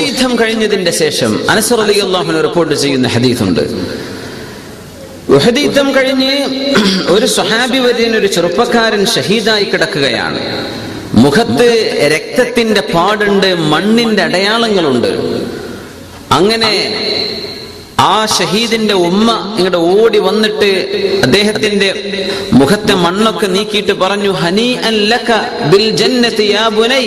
യുദ്ധം കഴിഞ്ഞതിന്റെ ശേഷം അനസർ അലി അള്ളാഹുന റിപ്പോർട്ട് ചെയ്യുന്ന ഹദീസുണ്ട് ഉണ്ട് യുദ്ധം കഴിഞ്ഞ് ഒരു സ്വഹാബി വര്യൻ ഒരു ചെറുപ്പക്കാരൻ ഷഹീദായി കിടക്കുകയാണ്. മുഖത്ത് രക്തത്തിന്റെ പാടുണ്ട് മണ്ണിന്റെ അടയാളങ്ങളുണ്ട്. അങ്ങനെ ആ ഷഹീദിന്റെ ഉമ്മ ഇങ്ങോട്ട് ഓടി വന്നിട്ട് അദ്ദേഹത്തിന്റെ മുഖത്തെ മണ്ണൊക്കെ നീക്കിയിട്ട് പറഞ്ഞു ഹനി ബിൽ ജന്നത്തി യാ ബുനൈ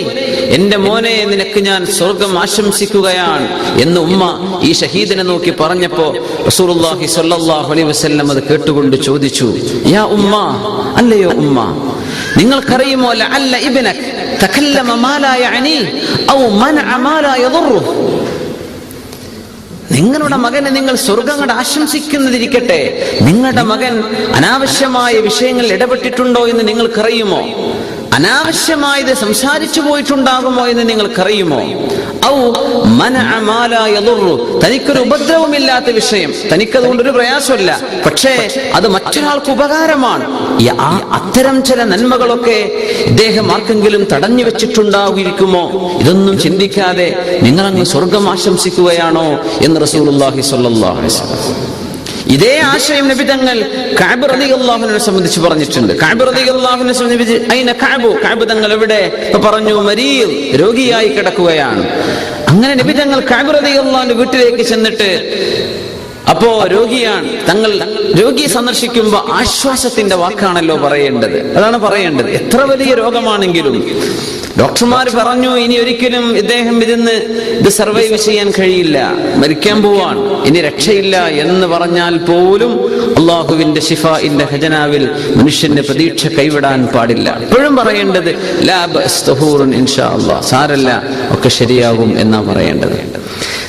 എന്റെ മോനെ നിനക്ക് ഞാൻ സ്വർഗം ആശംസിക്കുകയാണ്. എന്ന് ഉമ്മ ഈ ഷഹീദിനെ നോക്കി പറഞ്ഞപ്പോ റസൂലുള്ളാഹി സ്വല്ലല്ലാഹു അലൈഹി വസല്ലം അത് കേട്ടുകൊണ്ട് ചോദിച്ചു യാ ഉമ്മ അല്ലയോ ഉമ്മ നിങ്ങൾക്കറിയുമോ അല്ല ഇബ്നക് തകല്ലമ മാ ലാ യഅനി ഔ മനഅ മാ ലാ യദുറു? നിങ്ങളുടെ മകനെ നിങ്ങൾ സ്വർഗങ്ങളുടെ ആശംസിക്കുന്നതിരിക്കട്ടെ. നിങ്ങളുടെ മകൻ അനാവശ്യമായ വിഷയങ്ങളിൽ ഇടപെട്ടിട്ടുണ്ടോ എന്ന് നിങ്ങൾക്കറിയുമോ? അനാവശ്യമായത് സംസാരിച്ചു പോയിട്ടുണ്ടാകുമോ എന്ന് നിങ്ങൾക്കറിയുമോ? ഔ തനിക്കൊരു ഉപദ്രവമില്ലാത്ത വിഷയം. തനിക്കതുകൊണ്ട് ഒരു പ്രയാസമല്ല. പക്ഷേ അത് മറ്റൊരാൾക്ക് ഉപകാരമാണ്. അത്തരം ചില നന്മകളൊക്കെ ഇദ്ദേഹം ആർക്കെങ്കിലും തടഞ്ഞു വെച്ചിട്ടുണ്ടാകുമായിരിക്കുമോ ഇതൊന്നും ചിന്തിക്കാതെ നിങ്ങളങ്ങ് സ്വർഗം ആശംസിക്കുകയാണോ എന്ന് റസൂലുള്ളാഹി സ്വല്ലല്ലാഹു ഇതേ ആശയം നബി തങ്ങൾ കഅബ് അള്ളാഹുവിനെ സംബന്ധിച്ച് പറഞ്ഞിട്ടുണ്ട്. കഅബ് അള്ളാഹുവിനെ സംബന്ധിച്ച് അയിന കാബു? കഅബ് തങ്ങൾ എവിടെ? പറഞ്ഞു മരീൽ രോഗിയായി കിടക്കുകയാണ്. അങ്ങനെ നബി തങ്ങൾ കഅബ് അള്ളാഹുവിന്റെ വീട്ടിലേക്ക് ചെന്നിട്ട് അപ്പോ രോഗിയാണ്. തങ്ങൾ രോഗിയെ സന്ദർശിക്കുമ്പോ ആശ്വാസത്തിന്റെ വാക്കാണല്ലോ പറയേണ്ടത്. അതാണ് പറയേണ്ടത്. എത്ര വലിയ രോഗമാണെങ്കിലും. ഡോക്ടർമാർ പറഞ്ഞു ഇനി ഒരിക്കലും ഇദ്ദേഹം ഇതിന്ന് ഇത് സർവൈവ് ചെയ്യാൻ കഴിയില്ല. മരിക്കാൻ പോവാൻ ഇനി രക്ഷയില്ല എന്ന് പറഞ്ഞാൽ പോലും അള്ളാഹുവിന്റെ ഷിഫാഇന്റെ ഖജനാവിൽ മനുഷ്യന്റെ പ്രതീക്ഷ കൈവിടാൻ പാടില്ല. എപ്പോഴും പറയേണ്ടത് ലാബ് സാരല്ല ഒക്കെ ശരിയാകും എന്നാ പറയേണ്ടത്.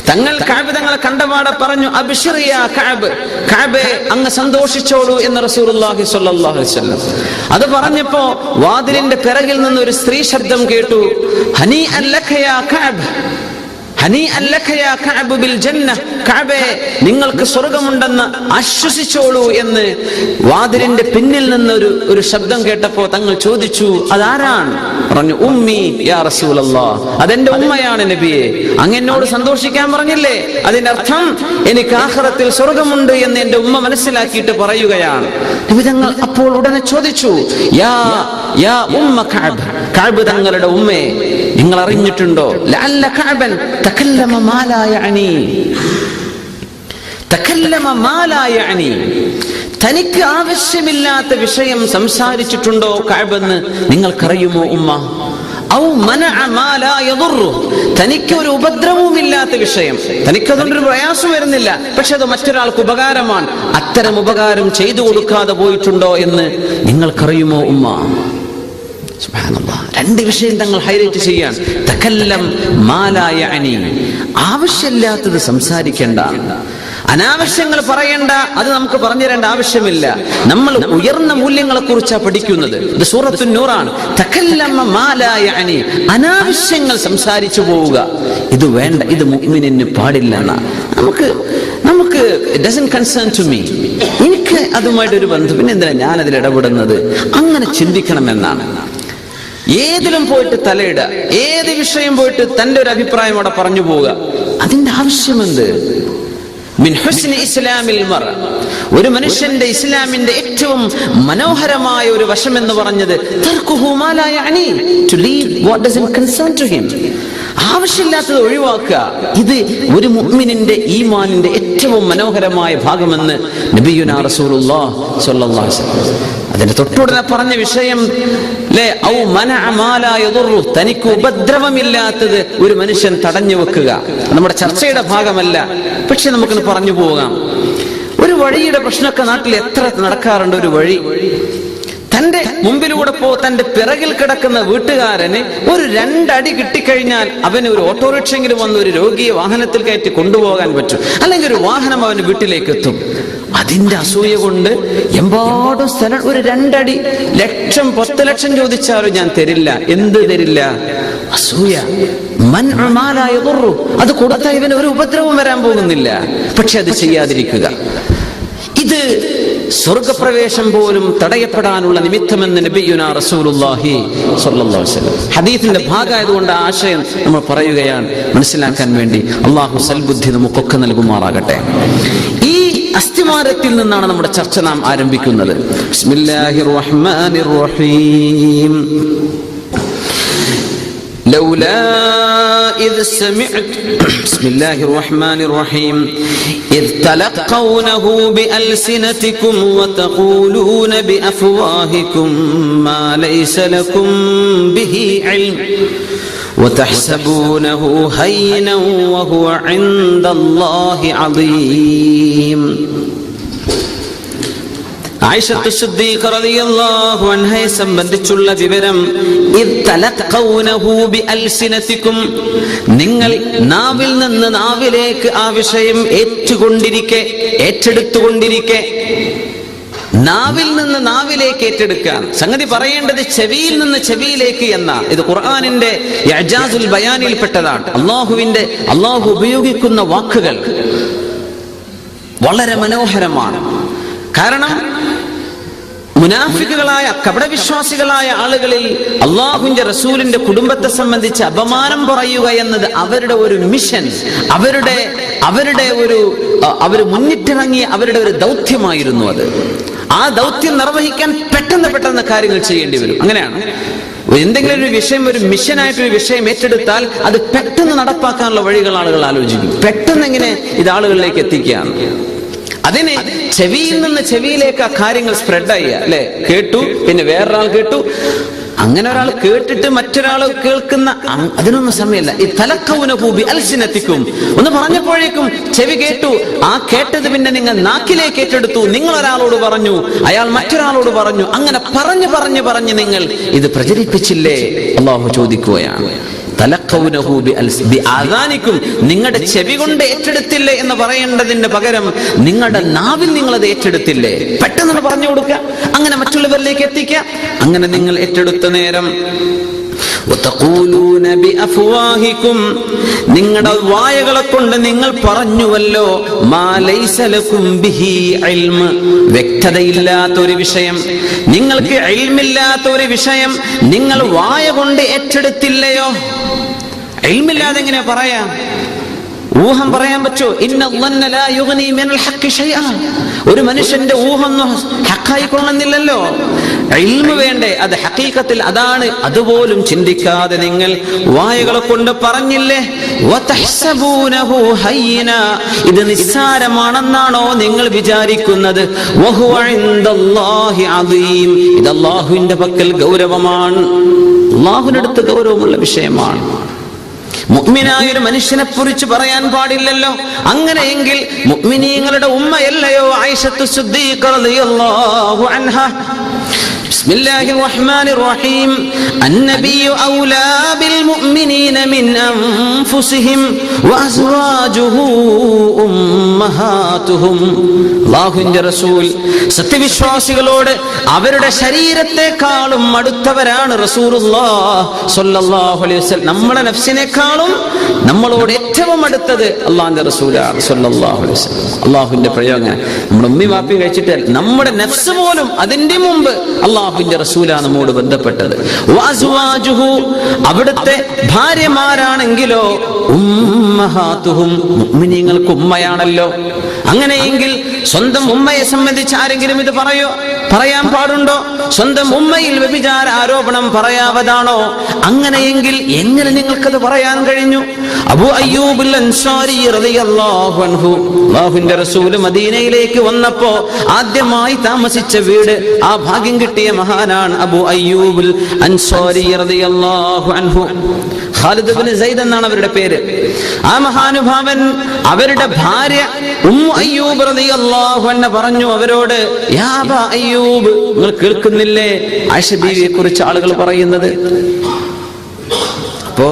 തങ്ങൾ കാബ് തങ്ങളെ കണ്ടപാടെ പറഞ്ഞു അബ്ശിറിയ കാബ് കാബെ അങ്ങ് സന്തോഷിച്ചോളൂ എന്ന് അത് പറഞ്ഞപ്പോ വാതിലിന്റെ പിറകിൽ നിന്ന് ഒരു സ്ത്രീ ശബ്ദം കേട്ടു ഹനി അല്ലഖയാ കാബ്. നിങ്ങൾക്ക് സ്വർഗമുണ്ടെന്ന് ആശ്വസിച്ചോളൂ എന്ന് വാതിലിന്റെ പിന്നിൽ നിന്ന് ഒരു ഒരു ശബ്ദം കേട്ടപ്പോ തങ്ങൾ ചോദിച്ചു അതാരാണ്? പറഞ്ഞു ഉമ്മി യാ അതെന്റെ ഉമ്മയാണ് നബിയെ. അങ്ങ് എന്നോട് സന്തോഷിക്കാൻ പറഞ്ഞില്ലേ? അർത്ഥം എനിക്ക് ആഹ്റത്തിൽ സ്വർഗമുണ്ട് എന്ന് എന്റെ ഉമ്മ മനസ്സിലാക്കിയിട്ട് പറയുകയാണ്. നബി തങ്ങൾ അപ്പോൾ ഉടനെ ചോദിച്ചു യാ യാ ഉമ്മ തങ്ങളുടെ ഉമ്മയെ നിങ്ങൾ അറിഞ്ഞിട്ടുണ്ടോ തനിക്ക് ആവശ്യമില്ലാത്ത വിഷയം സംസാരിച്ചിട്ടുണ്ടോ കഅബെന്ന് നിങ്ങൾക്കറിയുമോ ഉമ്മ? തനിക്ക് ഒരു ഉപദ്രവവുമില്ലാത്ത വിഷയം. തനിക്കതുകൊണ്ടൊരു പ്രയാസം വരുന്നില്ല. പക്ഷെ അത് മറ്റൊരാൾക്ക് ഉപകാരമാണ്. അത്തരം ഉപകാരം ചെയ്തു കൊടുക്കാതെ പോയിട്ടുണ്ടോ എന്ന് നിങ്ങൾക്കറിയുമോ ഉമ്മ. രണ്ട് വിഷയം തങ്ങൾ ഹൈലൈറ്റ് ചെയ്യാൻ തക്കല്ലം മാലായ അനി ആവശ്യമില്ലാത്തത് സംസാരിക്കേണ്ട. അനാവശ്യങ്ങൾ പറയേണ്ട അത് നമുക്ക് പറഞ്ഞു തരേണ്ട ആവശ്യമില്ല. നമ്മൾ ഉയർന്ന മൂല്യങ്ങളെ കുറിച്ചാണ് പഠിക്കുന്നത്. ഇത് സൂറത്തു നൂറാണ്. അനി അനാവശ്യങ്ങൾ സംസാരിച്ചു പോവുക. ഇത് വേണ്ട ഇത് മുഅ്മിനിന് പാടില്ല നമുക്ക് നമുക്ക് കൺസേൺ ടു മീ എനിക്ക് അതുമായിട്ടൊരു ബന്ധം. പിന്നെ എന്തിനാ ഞാൻ അതിൽ ഇടപെടുന്നത്? അങ്ങനെ ചിന്തിക്കണമെന്നാണ്. ഏതിലും പോയിട്ട് തലയിടുക. ഏത് വിഷയം പോയിട്ട് തന്റെ ഒരു അഭിപ്രായം അവിടെ പറഞ്ഞു പോവുക. അതിന്റെ ആവശ്യമെന്ത്? ഇസ്ലാമിൽ ഒരു മനുഷ്യന്റെ ഇസ്ലാമിന്റെ ഏറ്റവും മനോഹരമായ ഒരു വശം എന്ന് പറഞ്ഞത് ആവശ്യമില്ലാത്തത് ഒഴിവാക്കുക. ഇത് ഒരു മുഅ്മിനിന്റെ ഈമാനിന്റെ ഏറ്റവും മനോഹരമായ ഭാഗമെന്ന് നബിയുനാ റസൂലുള്ളാഹി അലൈഹി വസല്ലം. അതിന്റെ തൊട്ടുടനെ പറഞ്ഞ വിഷയം തനിക്ക് ഉപദ്രവമില്ലാത്തത് ഒരു മനുഷ്യൻ തടഞ്ഞു വെക്കുക. നമ്മുടെ ചർച്ചയുടെ ഭാഗമല്ല. പക്ഷെ നമുക്ക് പറഞ്ഞു പോകാം. ഒരു വഴിയുടെ പ്രശ്നമൊക്കെ നാട്ടിൽ എത്ര നടക്കാറുണ്ട് ഒരു വഴി? തന്റെ മുമ്പിലൂടെ പോ തന്റെ പിറകിൽ കിടക്കുന്ന വീട്ടുകാരന് ഒരു രണ്ടടി കിട്ടിക്കഴിഞ്ഞാൽ അവന് ഒരു ഓട്ടോറിക്ഷയെങ്കിലും വന്ന് ഒരു രോഗിയെ വാഹനത്തിൽ കയറ്റി കൊണ്ടുപോകാൻ പറ്റും. അല്ലെങ്കിൽ ഒരു വാഹനം അവന് വീട്ടിലേക്ക് എത്തും അതിന്റെ അസൂയ കൊണ്ട് എമ്പാടും സ്ഥലം ഒരു രണ്ടടി ലക്ഷം പത്ത് ലക്ഷം ചോദിച്ചാലും ഞാൻ തരില്ല. എന്ത് തരില്ല? അസൂയ. അത് കൊടുത്താൽ ഇവന് ഒരു ഉപദ്രവം വരാൻ പോകുന്നില്ല. പക്ഷെ അത് ചെയ്യാതിരിക്കുക. ഇത് സ്വർഗപ്രവേശം പോലും തടയപ്പെടാനുള്ള നിമിത്തമെന്ന് നബിയുന റസൂലുള്ളാഹി സ്വല്ലല്ലാഹു അലൈഹി വസല്ലം. ഹദീസിന്റെ ഭാഗമായതുകൊണ്ട് ആശയം നമ്മൾ പറയുകയാണ് മനസ്സിലാക്കാൻ വേണ്ടി. അള്ളാഹു സൽബുദ്ധി നമുക്കൊക്കെ നൽകുമാറാകട്ടെ. ഈ അസ്ഥിമാരത്തിൽ നിന്നാണ് നമ്മുടെ ചർച്ച നാം ആരംഭിക്കുന്നത് ബിസ്മില്ലാഹിർ റഹ്മാനിർ റഹീം لولا إذ سمعت بسم الله الرحمن الرحيم إذ تلقونه بألسنتكم وتقولون بأفواهكم ما ليس لكم به علم وتحسبونه هينا وهو عند الله عظيم ആയിഷത്ത് സിദ്ദീഖ റളിയല്ലാഹു അൻഹയെ സംബന്ധിച്ചുള്ള വിവരം ഇദ് തലഖൗനഹു ബിഅൽസിനതികും നിങ്ങൾ നാവിൽ നിന്ന് നാവിലേക്ക് ആ വിഷയം ഏറ്റുകൊണ്ടിരിക്കെ ഏറ്റെടുത്തുകൊണ്ടിരിക്കെ നാവിൽ നിന്ന് നാവിലേക്ക് ഏറ്റെടുക്കാൻ. സംഗതി പറയേണ്ടത് ചെവിയിൽ നിന്ന് ചെവിയിലേക്ക് എന്ന. ഇത് ഖുർആാനിന്റെ യജാസുൽ ബയാനിൽപ്പെട്ടതാണ്. അള്ളാഹുവിന്റെ അള്ളാഹു ഉപയോഗിക്കുന്ന വാക്കുകൾ വളരെ മനോഹരമാണ്. കാരണം മുനാഫിക്കുകളായ കപടവിശ്വാസികളായ ആളുകളിൽ അള്ളാഹുവിന്റെ റസൂലിന്റെ കുടുംബത്തെ സംബന്ധിച്ച് അപമാനം പറയുക എന്നത് അവരുടെ ഒരു മിഷൻ അവരുടെ അവരുടെ ഒരു അവർ മുന്നിട്ടിറങ്ങിയ അവരുടെ ഒരു ദൗത്യമായിരുന്നു അത്. ആ ദൗത്യം നിർവഹിക്കാൻ പെട്ടെന്ന് പെട്ടെന്ന് കാര്യങ്ങൾ ചെയ്യേണ്ടി വരും. അങ്ങനെയാണ്. എന്തെങ്കിലും ഒരു വിഷയം ഒരു മിഷനായിട്ട് ഒരു വിഷയം ഏറ്റെടുത്താൽ അത് പെട്ടെന്ന് നടപ്പാക്കാനുള്ള വഴികൾ ആളുകൾ ആലോചിക്കും. പെട്ടെന്ന് എങ്ങനെ ഇത് ആളുകളിലേക്ക് എത്തിക്കുകയാണ്. അതിനെ ചെവിയിൽ നിന്ന് ചെവിയിലേക്ക് ആ കാര്യങ്ങൾ സ്പ്രെഡ് ചെയ്യുക. അല്ലെ? കേട്ടു പിന്നെ വേറൊരാൾ കേട്ടു. അങ്ങനെ ഒരാൾ കേട്ടിട്ട് മറ്റൊരാൾ കേൾക്കുന്ന അതിനൊന്നും സമയമല്ല. ഈ തലക്കൗന കൂബി അൽസിനെത്തിക്കും ഒന്ന് പറഞ്ഞപ്പോഴേക്കും ചെവി കേട്ടു. ആ കേട്ടത് പിന്നെ നിങ്ങൾ നാക്കിലേക്ക് ഏറ്റെടുത്തു. നിങ്ങൾ ഒരാളോട് പറഞ്ഞു. അയാൾ മറ്റൊരാളോട് പറഞ്ഞു. അങ്ങനെ പറഞ്ഞു പറഞ്ഞു പറഞ്ഞ് നിങ്ങൾ ഇത് പ്രചരിപ്പിച്ചില്ലേ? അള്ളാഹു ചോദിക്കുകയാണ്. നിങ്ങളുടെ ചെവി കൊണ്ട് ഏറ്റെടുത്തില്ലേ എന്ന് പറയേണ്ടതിന് പകരം നിങ്ങളുടെ നാവിൽ നിങ്ങൾ അത് ഏറ്റെടുത്തില്ലേ? പെട്ടെന്ന് പറഞ്ഞു കൊടുക്കുക. അങ്ങനെ മറ്റുള്ളവരിലേക്ക് എത്തിക്കുക. അങ്ങനെ നിങ്ങൾ ഏറ്റെടുത്ത നേരം നിങ്ങളുടെ വായകളെ കൊണ്ട് നിങ്ങൾ പറഞ്ഞുവല്ലോ വ്യക്തതയില്ലാത്ത ഒരു വിഷയം. നിങ്ങൾക്ക് ഇൽമില്ലാത്ത ഒരു വിഷയം. നിങ്ങൾ വായ കൊണ്ട് ഏറ്റെടുത്തില്ലയോ? ഇൽമില്ലാതെ എങ്ങനെ പറയാ? ഊഹം പറയാൻ പറ്റൂ? ഒരു മനുഷ്യന്റെ ഊഹം ഹക്കായി കൊള്ളുന്നില്ലല്ലോ ഇൽമ വേണ്ടേ അത് ഹക്കീക്കത്തിൽ അതാണ്. അതുപോലും ചിന്തിക്കാതെ നിങ്ങൾ വായകളെ കൊണ്ട് പറഞ്ഞില്ലേ? ഇത് നിസ്സാരമാണെന്നാണോ നിങ്ങൾ വിചാരിക്കുന്നത്? ഇത് അള്ളാഹുവിന്റെ പക്കൽ ഗൗരവമാണ്. അള്ളാഹുവിനടുത്ത് ഗൗരവമുള്ള വിഷയമാണ്. മുഅ്മിനായ ഒരു മനുഷ്യനെ കുറിച്ച് പറയാൻ പാടില്ലല്ലോ. അങ്ങനെയെങ്കിൽ മുഅ്മിനീങ്ങളുടെ ഉമ്മയല്ലയോ ആയിഷത്തു بسم الله الرحمن الرحيم النبي أولى بالمؤمنين من أنفسهم وأزواجه أمهاتهم അള്ളാഹുവിന്റെ റസൂൽ സത്യവിശ്വാസികളോട് അവരുടെ ശരീരത്തെക്കാളും അടുത്തവരാണ് റസൂലുള്ളാഹ് അലൈഹി വസല്ലം നമ്മുടെ നഫ്സിനേക്കാളും നമ്മളോട് ഏറ്റവും അടുത്തത് അള്ളാഹിന്റെ റസൂലാണ് സല്ലല്ലാഹു അലൈഹി വസല്ലം അള്ളാഹുവിന്റെ പ്രയോഗം നമ്മുടെ ഉമ്മി വാപ്പി കഴിച്ചിട്ട് നമ്മുടെ നഫ്സ് പോലും അതിന്റെ മുമ്പ് അള്ളാഹുവിന്റെ റസൂലാ നമ്മോട് ബന്ധപ്പെട്ടത്. അവിടുത്തെ ഭാര്യമാരാണെങ്കിലോ ഉമ്മഹാത്തുഹും മുഅ്മിനീങ്ങൾക്ക് ഉമ്മയാണല്ലോ. അങ്ങനെയെങ്കിൽ സ്വന്തം ഉമ്മയെ സംബന്ധിച്ച് ആരെങ്കിലും ഇത് പറയോ? പറയാൻ പാടുണ്ടോ? സ്വന്തം ഉമ്മയിൽ വ്യഭിചാര ആരോപണം പറയാവതാണോ? അങ്ങനെയെങ്കിൽ എങ്ങനെ നിങ്ങൾക്കത് പറയാൻ കഴിഞ്ഞു? അബു അയ്യൂബുൽ അൻസാരി അൻഹു മദീനയിലേക്ക് വന്നപ്പോ ആദ്യമായി താമസിച്ച വീട് ആ ഭാഗ്യം കിട്ടിയ മഹാനാണ് അബു അയ്യൂബുൽ അൻസാരി അൻഹു. ഖാലിദ് ഇബ്നു സൈദ് എന്നാണ് അവരുടെ പേര്. ആ മഹാനുഭാവൻ അവരുടെ ഭാര്യ ഉമ്മു അയ്യൂബ് റളിയല്ലാഹു അൻഹ പറഞ്ഞു അവരോട് യാ അബാ അയ്യൂബ് നിങ്ങൾ കേൾക്കുന്നില്ലേ? ആയിഷ ബീവിയെ കുറിച്ച് ആളുകൾ പറയുന്നത്. അപ്പോ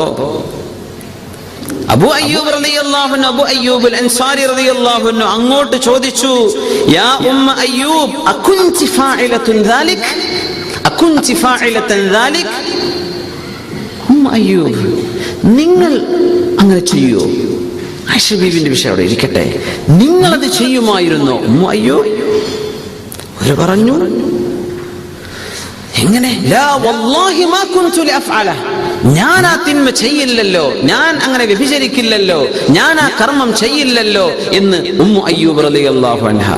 അബു അയ്യൂബ് റളിയല്ലാഹു അബു അയ്യൂബ് അൻസാരി റളിയല്ലാഹു അങ്ങോട്ട് ചോദിച്ചു യാ ഉമ്മ അയ്യൂബ് അകുൻതി ഫാഇലത്തുൻ ദാലിക്? അകുൻതി ഫാഇലത്തൻ ദാലിക്? ഉമ്മ അയ്യൂബ് നിങ്ങൾ അങ്ങനെ ചെയ്യൂ. ആയിഷ ബീവിന്റെ വിഷയം അവിടെ ഇരിക്കട്ടെ. നിങ്ങളത് ചെയ്യുമായിരുന്നോ? ഉമ്മ അയ്യൂബ് ഒരു പറഞ്ഞു. എങ്ങനെ? ഞാൻ ആ തിന്മ ചെയ്യില്ലല്ലോ. ഞാൻ അങ്ങനെ വ്യഭിചരിക്കില്ലല്ലോ. ഞാൻ ആ കർമ്മം ചെയ്യില്ലല്ലോ എന്ന് ഉമ്മു അയ്യൂബ് റളിയല്ലാഹു അൻഹ